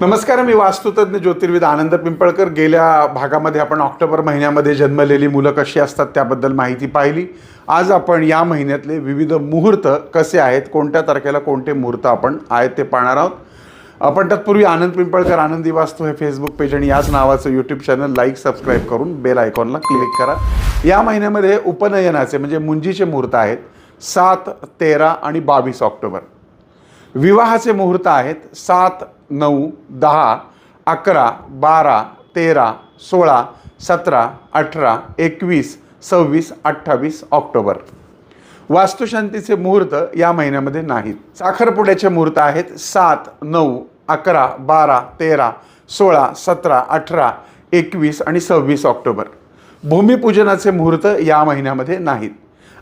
नमस्कार मी वास्तुतज्ञ ज्योतिर्विद आनंद पिंपळकर. गेल्या भागामध्ये आपण ऑक्टोबर महिन्यामध्ये जन्मलेली मुलं कशी असतात त्याबद्दल माहिती पाहिली. आज आपण या महिन्यातले विविध मुहूर्त कसे आहेत कोणत्या तारखेला कोणते मुहूर्त आपण आहेत ते पाहणार आहोत. आपण तत्पूर्वी आनंद पिंपळकर आनंदी वास्तू हे फेसबुक पेज आणि याच नावाचं यूट्यूब चॅनल लाईक सबस्क्राईब करून बेल आयकॉनला क्लिक करा. या महिन्यामध्ये उपनयनाचे म्हणजे मुंजीचे मुहूर्त आहेत सात तेरा आणि बावीस ऑक्टोबर. विवाहाचे मुहूर्त आहेत सात नऊ दहा अकरा बारा तेरा सोळा सतरा अठरा एकवीस सव्वीस अठ्ठावीस ऑक्टोबर. वास्तुशांतीचे मुहूर्त या महिन्यामध्ये नाहीत. साखरपुड्याचे मुहूर्त आहेत सात नऊ अकरा बारा तेरा सोळा सतरा अठरा एकवीस आणि सव्वीस ऑक्टोबर. भूमिपूजनाचे मुहूर्त या महिन्यामध्ये नाहीत.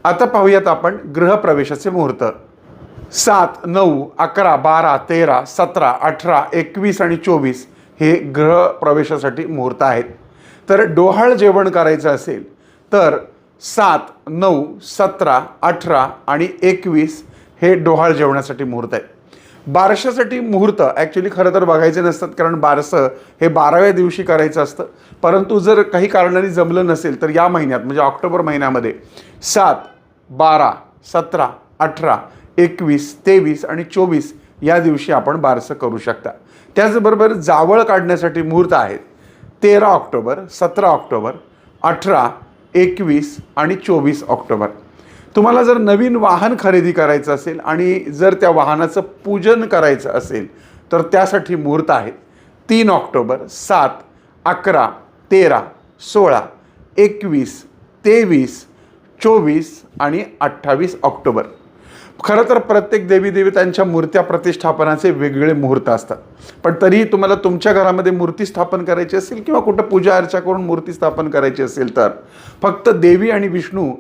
आता पाहूयात आपण गृहप्रवेशाचे मुहूर्त. सात नऊ अकरा बारा तेरा सतरा अठरा एकवीस आणि चोवीस हे ग्रह प्रवेशासाठी मुहूर्त आहेत. तर डोहाळ जेवण करायचं असेल तर सात नऊ सतरा अठरा आणि एकवीस हे डोहाळ जेवणासाठी मुहूर्त आहे बारशासाठी मुहूर्त ॲक्च्युली खरं तर बघायचे नसतात कारण बारसं हे बाराव्या दिवशी करायचं असतं. परंतु जर काही कारणाने जमलं नसेल तर या महिन्यात म्हणजे ऑक्टोबर महिन्यामध्ये सात बारा सतरा अठरा एकवीस तेवीस आणि चोवीस या दिवशी आपण बारसं करू शकता. त्याचबरोबर जावळ काढण्यासाठी मुहूर्त आहेत. तेरा ऑक्टोबर सतरा ऑक्टोबर अठरा एकवीस आणि चोवीस ऑक्टोबर. तुम्हाला जर नवीन वाहन खरेदी करायचं असेल आणि जर त्या वाहनाचं पूजन करायचं असेल तर त्यासाठी मुहूर्त आहेत. तीन ऑक्टोबर सात अकरा तेरा सोळा एकवीस तेवीस चोवीस आणि अठ्ठावीस ऑक्टोबर. खरं तर प्रत्येक देवी देवतांच्या मूर्त्या प्रतिष्ठापनाचे वेगवेगळे मुहूर्त असतात. पण तरीही तुम्हाला तुमच्या घरामध्ये मूर्ती स्थापन करायची असेल किंवा कुठं पूजा अर्चा करून मूर्ती स्थापन करायची असेल तर फक्त देवी आणि विष्णू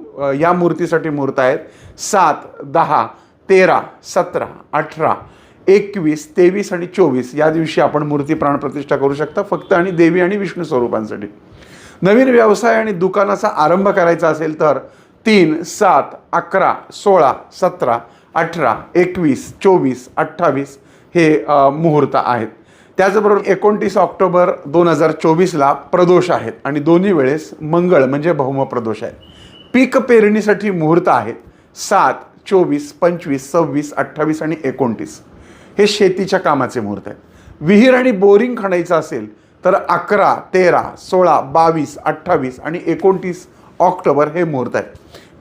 या मूर्तीसाठी मुहूर्त आहेत. सात दहा तेरा सतरा अठरा एकवीस तेवीस आणि चोवीस या दिवशी आपण मूर्ती प्राणप्रतिष्ठा करू शकता फक्त आणि देवी आणि विष्णू स्वरूपांसाठी. नवीन व्यवसाय आणि दुकानाचा आरंभ करायचा असेल तर तीन सात अकरा सोळा सतरा अठरा एकवीस चोवीस अठ्ठावीस हे मुहूर्त आहेत. त्याचबरोबर एकोणतीस ऑक्टोबर दोन हजार चोवीसला प्रदोष आहेत आणि दोन्ही वेळेस मंगळ म्हणजे भौम प्रदोष आहे पीक पेरणीसाठी मुहूर्त आहेत. सात चोवीस पंचवीस सव्वीस अठ्ठावीस आणि एकोणतीस. हे शेतीच्या कामाचे मुहूर्त आहेत. विहीर आणि बोरिंग खणायचं असेल तर अकरा तेरा सोळा बावीस अठ्ठावीस आणि एकोणतीस ऑक्टोबर हे मुहूर्त आहे.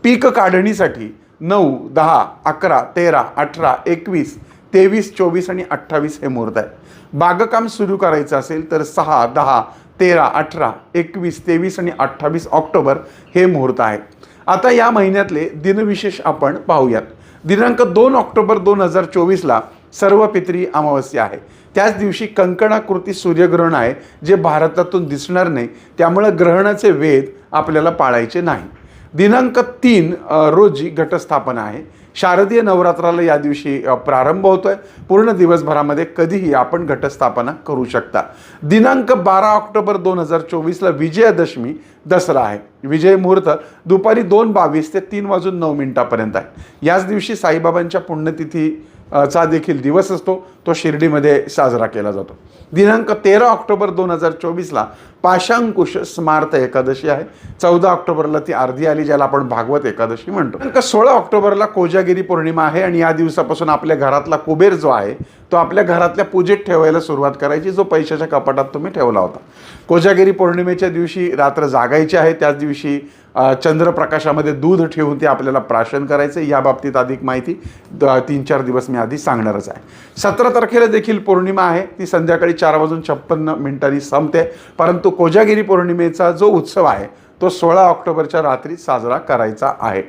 पीक काढणीसाठी नऊ दहा अकरा तेरा अठरा एकवीस तेवीस चोवीस आणि अठ्ठावीस हे मुहूर्त आहेत बागकाम सुरू करायचं असेल तर सहा दहा तेरा अठरा एकवीस तेवीस आणि अठ्ठावीस ऑक्टोबर हे मुहूर्त आहे. आता या महिन्यातले दिनविशेष आपण पाहूयात. दिनांक दोन ऑक्टोबर दोन हजार चोवीसला सर्व पित्री अमावस्या आहे. त्याच दिवशी कंकणाकृती सूर्यग्रहण आहे जे भारतातून दिसणार नाही. त्यामुळं ग्रहणाचे वेध आपल्याला पाळायचे नाही. दिनांक तीन रोजी घटस्थापना आहे. शारदीय नवरात्राला या दिवशी प्रारंभ होतो आहे पूर्ण दिवसभरामध्ये कधीही आपण घटस्थापना करू शकता. दिनांक बारा ऑक्टोबर दोन हजार चोवीसला विजयादशमी दसरा आहे. विजय मुहूर्त दुपारी दोन बावीस ते तीन वाजून नऊ मिनिटापर्यंत आहे. याच दिवशी साईबाबांच्या पुण्यतिथी चा देखील दिवस असतो. तो शिर्डीमध्ये साजरा केला जातो. दिनांक तेरा ऑक्टोबर दोन हजार चोवीसला पाशांकुश स्मार्त एकादशी आहे. चौदा ऑक्टोबरला ती अर्धी आली ज्याला आपण भागवत एकादशी म्हणतो. दिनांक सोळा ऑक्टोबरला कोजागिरी पौर्णिमा आहे आणि या दिवसापासून आपल्या घरातला कुबेर जो आहे तो आपल्या घरातल्या पूजेत ठेवायला सुरुवात करायची जो पैशाच्या कपाटात तुम्ही ठेवला होता. कोजागिरी पौर्णिमेच्या दिवशी रात्र जागायची आहे. त्याच दिवशी चंद्रप्रकाशामध्ये दूध ठेवून ते आपल्याला प्राशन करायचं या बाबतीत अधिक माहिती द- तीन चार दिवस मी आधी सांगणारच आहे. सतरा तारखेला देखील पौर्णिमा आहे. ती संध्याकाळी चार वाजून छप्पन्न मिनिटांनी संपते. परंतु कोजागिरी पौर्णिमेचा जो उत्सव आहे तो सोळा ऑक्टोबरच्या रात्री साजरा करायचा आहे.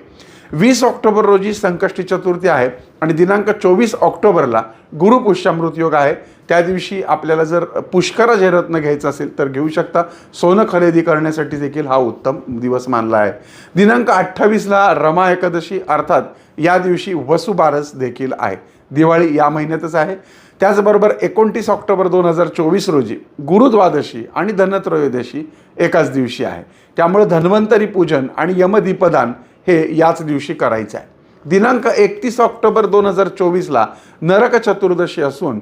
वीस ऑक्टोबर रोजी संकष्टी चतुर्थी आहे आणि दिनांक चोवीस ऑक्टोबरला गुरुपुष्यामृत योग आहे. त्या दिवशी आपल्याला जर पुष्कराज हे रत्न घ्यायचं असेल तर घेऊ शकता. सोनं खरेदी करण्यासाठी देखील हा उत्तम दिवस मानला आहे. दिनांक अठ्ठावीसला रमा एकादशी अर्थात या दिवशी वसुबारस देखील आहे. दिवाळी या महिन्यातच आहे. त्याचबरोबर एकोणतीस ऑक्टोबर दोन हजार चोवीस रोजी गुरुद्वादशी आणि धनत्रयोदशी एकाच दिवशी आहे. त्यामुळे धन्वंतरी पूजन आणि यमदीपदान हे याच दिवशी करायचं आहे. दिनांक एकतीस ऑक्टोबर दोन हजार चोवीसला नरक चतुर्दशी असून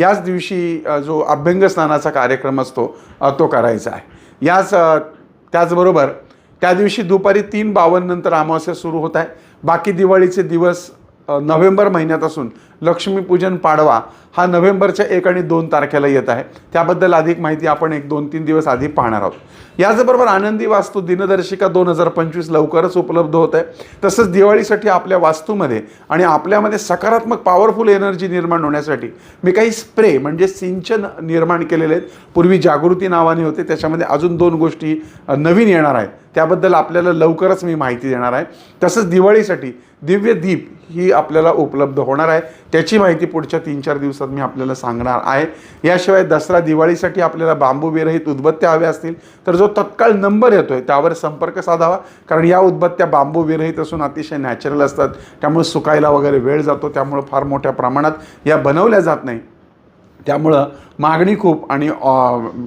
याच दिवशी जो अभ्यंग स्नानाचा कार्यक्रम असतो तो करायचा आहे. याच त्याचबरोबर त्या दिवशी दुपारी तीन बावन्न नंतर अमावस्या सुरू होत आहे. बाकी दिवाळीचे दिवस नोव्हेंबर महिन्यात असून लक्ष्मीपूजन पाडवा हा नोव्हेंबरच्या एक आणि दोन तारखेला येत आहे. त्याबद्दल अधिक माहिती आपण एक दोन तीन दिवस आधी पाहणार आहोत. याचबरोबर आनंदी वास्तू दिनदर्शिका दोन हजार पंचवीस लवकरच उपलब्ध होत आहे तसंच दिवाळीसाठी आपल्या वास्तूमध्ये आणि आपल्यामध्ये सकारात्मक पॉवरफुल एनर्जी निर्माण होण्यासाठी मी काही स्प्रे म्हणजे सिंचन निर्माण केलेले आहेत. पूर्वी जागृती नावाने होते. त्याच्यामध्ये अजून दोन गोष्टी नवीन येणार आहेत. त्याबद्दल आपल्याला लवकरच मी माहिती देणार आहे. तसंच दिवाळीसाठी दिव्य दीप ही आपल्याला उपलब्ध होणार आहे. त्याची माहिती पुढच्या तीन चार दिवसात मी आपल्याला सांगणार आहे. याशिवाय दसरा दिवाळीसाठी आपल्याला बांबू विरहित उदबत्त्या हव्या असतील तर जो तत्काळ नंबर येतो आहे त्यावर संपर्क साधावा. कारण या उदबत्त्या बांबू विरहित असून अतिशय नॅचरल असतात. त्यामुळे सुकायला वगैरे वेळ जातो त्यामुळं फार मोठ्या प्रमाणात या बनवल्या जात नाही. त्यामुळं मागणी खूप आणि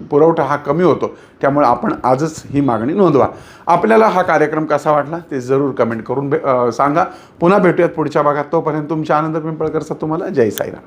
पुरवठा हा कमी होतो. त्यामुळे आपण आजच ही मागणी नोंदवा. आपल्याला हा कार्यक्रम कसा वाटला ते जरूर कमेंट करून भे- सांगा. पुन्हा भेटूयात पुढच्या भागात. तोपर्यंत तुमच्या आनंद पिंपळकरचा तुम्हाला जय साईराम.